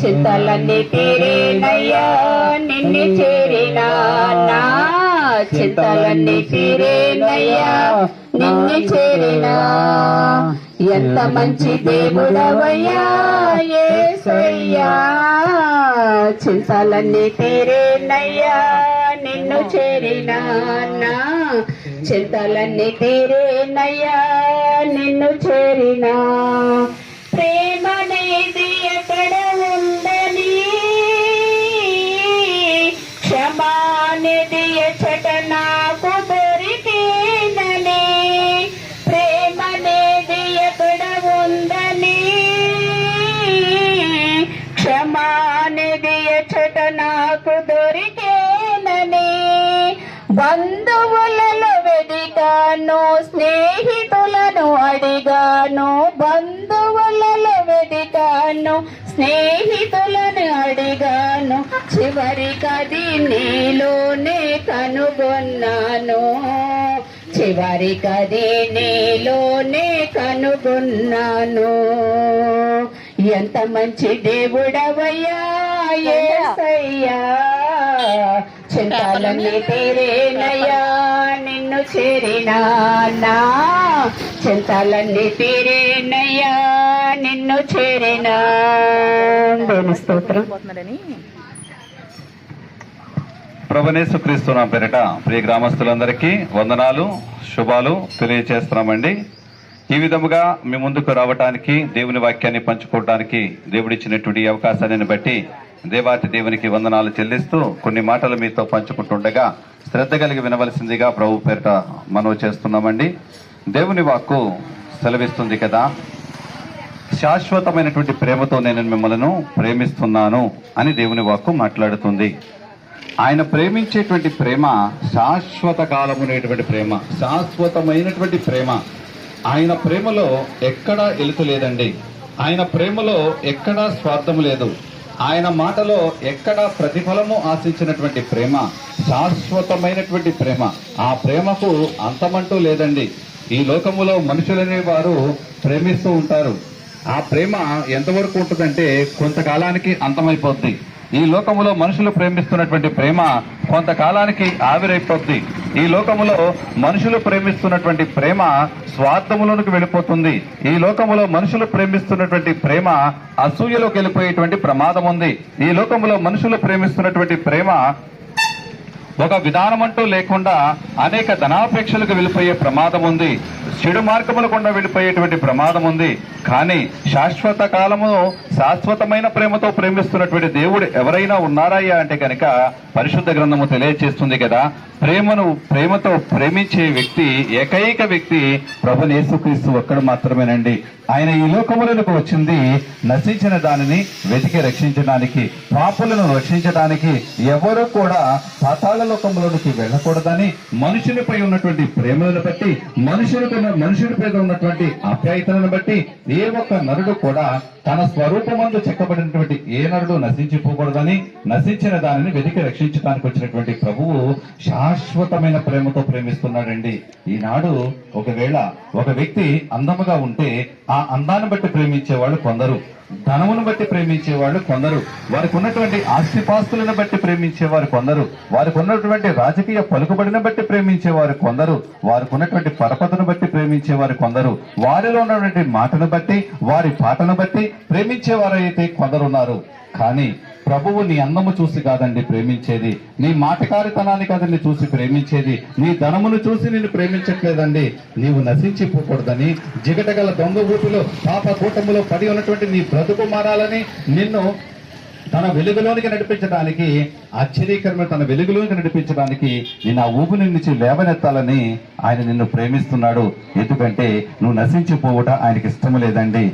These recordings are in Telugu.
చింతలన్నీ తీరేనయ్యా నిన్ను చేరినా నా? చింతలన్నీ తీరేనయ్యా నిన్ను చేరిన? ఎంత మంచి దేవుడవయ్యా ఏసయ్యా? చింతలన్నీ తీరేనయ్యా నిన్ను చేరినా నా? చింతలన్నీ తీరేనయ్యా నిన్ను చేరినా. ప్రేమనేది ఎక్కడ ఉందని క్షమానిది ఎచ్చట నాకు దొరికేనని ప్రేమనేది ఎక్కడ ఉందని క్షమానిది ఎచ్చట నాకు దొరికేనని బంధువులలో వెదిగాను స్నేహితులను అడిగాను బంధువులలో వెదిగాను స్నేహితులను అడిగాను చివరికది నీలోనే కనుగొన్నాను. చివరికది నీలోనే కనుగొన్నాను. ఎంత మంచి దేవుడవయ్యా యేసయ్యా చింతాలన్నీ తీరేనయ్యా నిన్ను చేరిన చింతాలన్నీ తీరేనయ్యా నిన్ను చేరిన స్తోత్రం. ప్రభునేసు క్రీస్తు నా పేరిట ప్రియ గ్రామస్తులందరికీ వందనాలు శుభాలు తెలియచేస్తున్నామండి. ఈ విధముగా మీ ముందుకు రావటానికి దేవుని వాక్యాన్ని పంచుకోవటానికి దేవుడిచ్చినటువంటి అవకాశాన్ని బట్టి దేవాతి దేవునికి వందనాలు చెల్లిస్తూ కొన్ని మాటలు మీతో పంచుకుంటుండగా శ్రద్ధ కలిగి వినవలసిందిగా ప్రభు పేరిట మనవి చేస్తున్నామండి. దేవుని వాక్కు సెలవిస్తుంది కదా. శాశ్వతమైనటువంటి ప్రేమతో నేను మిమ్మల్ని ప్రేమిస్తున్నాను అని దేవుని వాక్కు మాట్లాడుతుంది. ఆయన ప్రేమించేటువంటి ప్రేమ శాశ్వత కాలమునేటువంటి ప్రేమ శాశ్వతమైనటువంటి ప్రేమ. ఆయన ప్రేమలో ఎక్కడా ఎలుక లేదండి. ఆయన ప్రేమలో ఎక్కడా స్వార్థం లేదు. ఆయన మాటలో ఎక్కడ ప్రతిఫలము ఆశించినటువంటి ప్రేమ శాశ్వతమైనటువంటి ప్రేమ. ఆ ప్రేమకు అంతమంటూ లేదండి. ఈ లోకములో మనుషులనే వారు ప్రేమిస్తూ ఉంటారు. ఆ ప్రేమ ఎంతవరకు ఉంటుందంటే కొంతకాలానికి అంతమైపోద్ది. ఈ లోకములో మనుషులు ప్రేమిస్తున్నటువంటి ప్రేమ కొంతకాలానికి ఆవిరైపోద్ది. ఈ లోకములో మనుషులు ప్రేమిస్తున్నటువంటి ప్రేమ స్వార్థములోనికి వెళ్ళిపోతుంది. ఈ లోకములో మనుషులు ప్రేమిస్తున్నటువంటి ప్రేమ అసూయలోకి వెళ్ళిపోయేటువంటి ప్రమాదం ఉంది. ఈ లోకములో మనుషులు ప్రేమిస్తున్నటువంటి ప్రేమ ఒక విధానమంటూ లేకుండా అనేక ధనాపేక్షలకు వెళ్ళిపోయే ప్రమాదం ఉంది. చెడు మార్గములు గుండా వెళ్ళిపోయేటువంటి ప్రమాదం ఉంది. కానీ శాశ్వత కాలము శాశ్వతమైన ప్రేమతో ప్రేమిస్తున్నటువంటి దేవుడు ఎవరైనా ఉన్నారాయ్యా అంటే కనుక పరిశుద్ధ గ్రంథము తెలియజేస్తుంది కదా. ప్రేమను ప్రేమతో ప్రేమించే వ్యక్తి ఏకైక వ్యక్తి ప్రభు యేసుక్రీస్తు ఒక్కడు మాత్రమేనండి. ఆయన ఈ లోకములకు వచ్చింది నశించిన దానిని వెతికి రక్షించడానికి పాపులను రక్షించడానికి ఎవరు కూడా పాతాళ పరలోకంలోనికి వెళ్ళకూడదని మనుషులపై ఉన్నటువంటి ప్రేమలను బట్టి మనుషులకు మనుషులపై ఉన్నటువంటి ఆప్యాయతలను బట్టి ఏ ఒక్క నరుడు కూడా తన స్వరూపమందు చెక్కబడినటువంటి ఏ నరుడు నశించిపోకూడదని నశించిన దానిని వెతికి రక్షించడానికి వచ్చినటువంటి ప్రభువు శాశ్వతమైన ప్రేమతో ప్రేమిస్తున్నాడండి. ఈనాడు ఒకవేళ ఒక వ్యక్తి అందముగా ఉంటే ఆ అందాన్ని బట్టి ప్రేమించేవాళ్ళు కొందరు. ధనమును బట్టి ప్రేమించేవాళ్ళు కొందరు. వారికి ఉన్నటువంటి ఆస్తిపాస్తులను బట్టి ప్రేమించేవారు కొందరు. వారికి ఉన్నటువంటి రాజకీయ పలుకుబడిని బట్టి ప్రేమించే వారు కొందరు. వారికి ఉన్నటువంటి పరపతను బట్టి ప్రేమించే వారు కొందరు. వారిలో ఉన్నటువంటి మాటను బట్టి వారి పాటను బట్టి ప్రేమించేవారైతే కొందరు ఉన్నారు కానీ ప్రభువు నీ అందము చూసి కాదండి ప్రేమించేది. నీ మాటకారితనాన్ని కాదండి చూసి ప్రేమించేది. నీ ధనమును చూసి నిన్ను ప్రేమించట్లేదండి. నీవు నశించిపోకూడదని జిగటగల దొంగ ఊపిలో పాప కూటములో పడి ఉన్నటువంటి నీ బ్రతుకు మారాలని నిన్ను తన వెలుగులోనికి నడిపించడానికి ఆశ్చర్యకరమైన తన వెలుగులోనికి నడిపించడానికి నేను ఆ ఊపిరి నుంచి లేవనెత్తాలని ఆయన నిన్ను ప్రేమిస్తున్నాడు. ఎందుకంటే నువ్వు నశించిపోవుట ఆయనకి ఇష్టం లేదండి.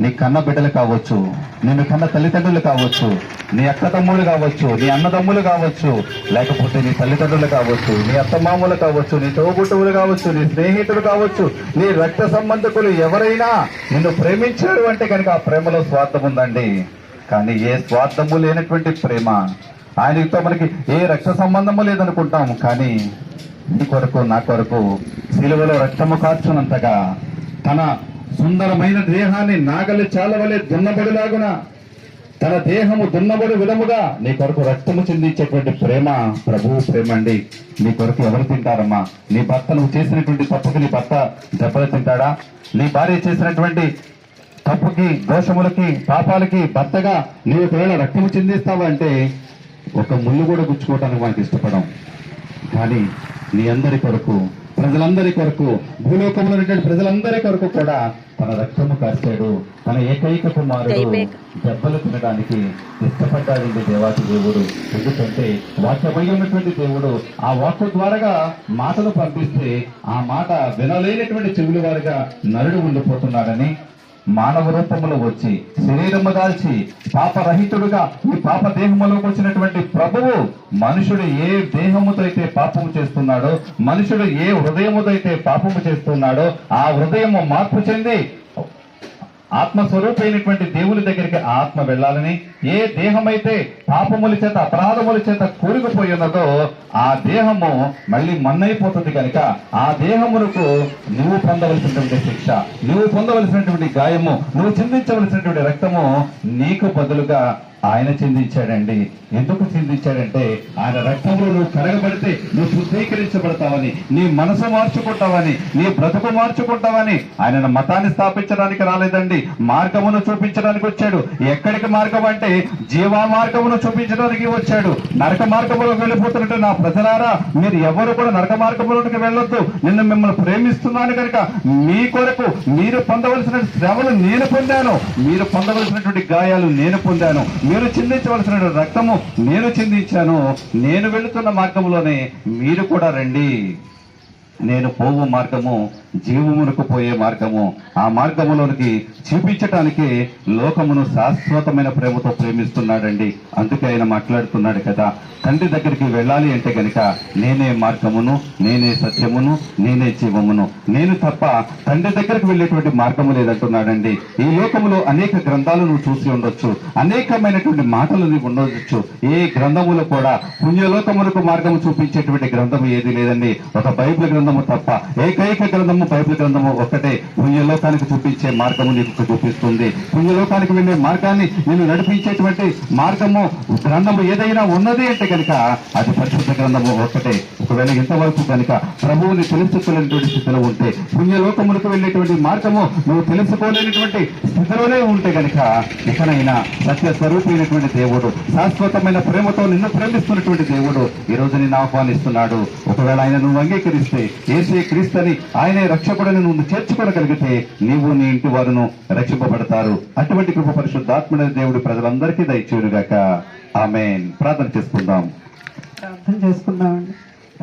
నీ కన్న బిడ్డలు కావచ్చు నిన్ను కన్న తల్లిదండ్రులు కావచ్చు నీ అక్క తమ్ముళ్ళు కావచ్చు నీ అన్నదమ్ములు కావచ్చు లేకపోతే నీ తల్లిదండ్రులు కావచ్చు నీ అత్తమామలు కావచ్చు నీ తోబుట్టువులు కావచ్చు నీ స్నేహితులు కావచ్చు నీ రక్త సంబంధకులు ఎవరైనా నిన్ను ప్రేమించారు అంటే కనుక ఆ ప్రేమలో స్వార్థం ఉందండి. కానీ ఏ స్వార్థము లేనటువంటి ప్రేమ ఆయనతో మనకి ఏ రక్త సంబంధము లేదనుకుంటాం కానీ నీ కొరకు నా కొరకు సిలువలో రక్తము కార్చునంతగా తన సుందరమైన దేహాన్ని నాగలి చాలవలే దున్నబడిలాగున. తన దేహము దున్నబడి విధముగా నీ కొరకు రక్తము చెందించేటువంటి ప్రేమ ప్రభువు ప్రేమ అండి. నీ కొరకు ఎవరు తింటారమ్మా? నీ భర్త నువ్వు చేసినటువంటి తప్పుకి నీ భర్త దెబ్బలు తింటాడా? నీ భార్య చేసినటువంటి తప్పుకి దోషములకి పాపాలకి భర్తగా నీవు ఒకవేళ రక్తము చెందిస్తావా అంటే ఒక ముళ్ళు కూడా గుచ్చుకోవటానికి మనకి ఇష్టపడం. కానీ నీ అందరి కొరకు ప్రజలందరి కొరకు భూలోకంలో ఉన్నటువంటి ప్రజలందరి కొరకు కూడా తన రక్తము కార్చాడు తన ఏకైక కుమారుడు దెబ్బలు తినడానికి ఇష్టపడ్డాడండి దేవాతి దేవుడు. ఎందుకంటే వాక్యమై ఉన్నటువంటి దేవుడు ఆ వాక్య ద్వారాగా మాటలు పంపిస్తే ఆ మాట వినలేనటువంటి చెవులు వారిగా నరుడు ఉండిపోతున్నాడని మానవ రూపములో వచ్చి శరీరము దాల్చి పాపరహితుడుగా ఈ పాప దేహములోకి వచ్చినటువంటి ప్రభువు మనుషుడు ఏ దేహముతో అయితే పాపము చేస్తున్నాడో మనుషుడు ఏ హృదయముతో అయితే పాపము చేస్తున్నాడో ఆ హృదయము మార్పు చెంది ఆత్మస్వరూపైనటువంటి దేవుని దగ్గరికి ఆత్మ వెళ్ళాలని ఏ దేహమైతే పాపముల చేత అపరాధముల చేత కూరుకుపోయి ఉన్నదో ఆ దేహము మళ్ళీ మన్నైపోతుంది కనుక ఆ దేహమునకు నువ్వు పొందవలసినటువంటి శిక్ష నువ్వు పొందవలసినటువంటి గాయము నువ్వు చిందించవలసినటువంటి రక్తము నీకు బదులుగా ఆయన చిందించాడండి. ఎందుకు చిందించాడంటే ఆయన రక్తంలో నువ్వు కరగబడితే నువ్వు శుద్ధీకరించబడతావని నీ మనసు మార్చుకుంటావని నీ బ్రతుకు మార్చుకుంటావని ఆయన మతాన్ని స్థాపించడానికి రాలేదండి. మార్గమును చూపించడానికి వచ్చాడు. ఎక్కడికి మార్గం అంటే జీవా మార్గమును చూపించడానికి వచ్చాడు. నరక మార్గములో వెళ్ళిపోతున్నట్టు నా ప్రజలారా మీరు ఎవరు కూడా నరక మార్గంలోకి వెళ్ళొద్దు. నిన్ను మిమ్మల్ని ప్రేమిస్తున్నాను కనుక మీ కొరకు మీరు పొందవలసిన శ్రమలు నేను పొందాను. మీరు పొందవలసినటువంటి గాయాలు నేను పొందాను. మీరు చిందించవలసిన రక్తము నేను చిందించాను. నేను వెళుతున్న మార్గంలోనే మీరు కూడా రండి. నేను పోవు మార్గము జీవమునకు పోయే మార్గము. ఆ మార్గములోనికి చూపించటానికి లోకమును శాశ్వతమైన ప్రేమతో ప్రేమిస్తున్నాడండి. అందుకే ఆయన మాట్లాడుతున్నాడు కదా. తండ్రి దగ్గరికి వెళ్ళాలి అంటే గనుక నేనే మార్గమును నేనే సత్యమును నేనే జీవమును. నేను తప్ప తండ్రి దగ్గరికి వెళ్ళేటువంటి మార్గము లేదంటున్నాడండి. ఈ లోకములో అనేక గ్రంథాలు నువ్వు చూసి ఉండొచ్చు. అనేకమైనటువంటి మాటలు నీవు ఉండొచ్చు. ఏ గ్రంథములు కూడా పుణ్యలోకములకు మార్గము చూపించేటువంటి గ్రంథము ఏది లేదండి. ఒక బైబిల్ గ్రంథము తప్ప ఏకైక గ్రంథము బైబిల్ గ్రంథము ఒక్కటే. పుణ్యలోకానికి చూపించే మార్గము నీకు చూపిస్తుంది. పుణ్యలోకానికి వెళ్ళే మార్గాన్ని నేను నడిపించేటువంటి మార్గము గ్రంథము ఏదైనా ఉన్నది అంటే కనుక అది పరిశుద్ధ గ్రంథము ఒక్కటే. ఒకవేళ ఇంతవరకు కనుక ప్రభువుని తెలుసుకోలేనటువంటి స్థితిలో ఉంటే పుణ్యలోకములకు వెళ్ళేటువంటి మార్గము నువ్వు తెలుసుకోలేనటువంటి స్థితిలోనే ఉంటే కనుక ఇకనైనా సత్య స్వరూపమైనటువంటి దేవుడు శాశ్వతమైన ప్రేమతో నిన్ను ప్రేమిస్తున్నటువంటి దేవుడు ఈ రోజు నిన్ను ఆహ్వానిస్తున్నాడు. ఒకవేళ ఆయన నువ్వు అంగీకరిస్తే ఏసే క్రీస్తుని ఆయనే రక్షకుడని నువ్వు చేర్చుకోగలిగితే నీవు నీ ఇంటి వారును రక్షింపబడతారు. అటువంటి కృప పరిశుద్ధాత్మని దేవుడు ప్రజలందరికీ దయచేయునుగాక. ఆమెన్. ప్రార్థన చేసుకుందాం. ప్రార్థన చేసుకుందామండి.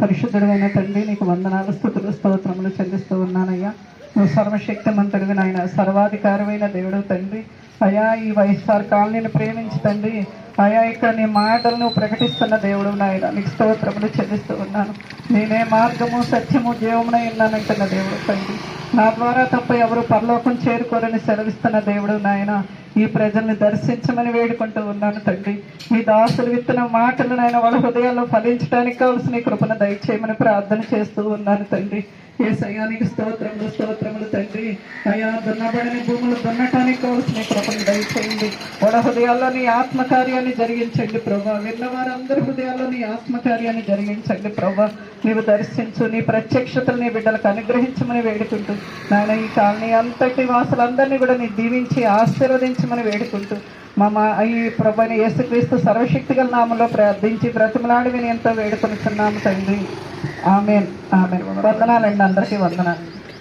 పరిశుద్ధుడైన తండ్రి నీకు వందనాలు స్థుతులు స్తోత్రములు చెల్లిస్తూ ఉన్నానయ్యా. నువ్వు సర్వశక్తిమంతుడివి నాయన సర్వాధికారమైన దేవుడు తండ్రి. అయా ఈ వైఎస్ఆర్ కాలనీని ప్రేమించి తండ్రి. అయా ఇక్కడ నీ మాటలు నువ్వు ప్రకటిస్తున్న దేవుడు నాయన నీకు స్తోత్రములు చెల్లిస్తూ ఉన్నాను. నేనే మార్గము సత్యము జీవమునై ఉన్నానంటున్న దేవుడు తండ్రి. నా ద్వారా తప్ప ఎవరు పరలోకం చేరుకోరని సెలవిస్తున్న దేవుడు నాయన ఈ ప్రజల్ని దర్శించమని వేడుకుంటూ ఉన్నాను తండ్రి. మీ దాసులు విత్తన మాటలు నాయన వాళ్ళ హృదయాల్లో ఫలించడానికి కావలసిన ఈ కృపను దయచేయమని ప్రార్థన చేస్తూ ఉన్నాను తండ్రి. ఏ సయానికి స్తోత్రములు స్తోత్రములు తండ్రి. అయా దున్నబడిన భూములు దున్నటానికి కావాల్సిన కృపను దయచేయండి. వాళ్ళ హృదయాల్లో నీ ఆత్మకార్యాన్ని జరిగించండి ప్రభా. విన్న వారందరి హృదయాల్లో నీ ఆత్మకార్యాన్ని జరిగించండి ప్రభా. నీవు దర్శించు నీ ప్రత్యక్షతలు నీ బిడ్డలకు అనుగ్రహించమని వేడుకుంటూ నాయన ఈ కాలనీ అంతటి వాసులందరినీ కూడా నీ దీవించి ఆశీర్వదించమని వేడుకుంటూ మా ఈ ప్రభని యేసుక్రీస్తు సర్వశక్తి గల నామంలో ప్రార్థించి బ్రతిమలాడి విని ఎంతో వేడుకొనిచున్నాము తండ్రి. ఆమెన్. ఆమెన్. వందనాలండి అందరికీ వందనాలు.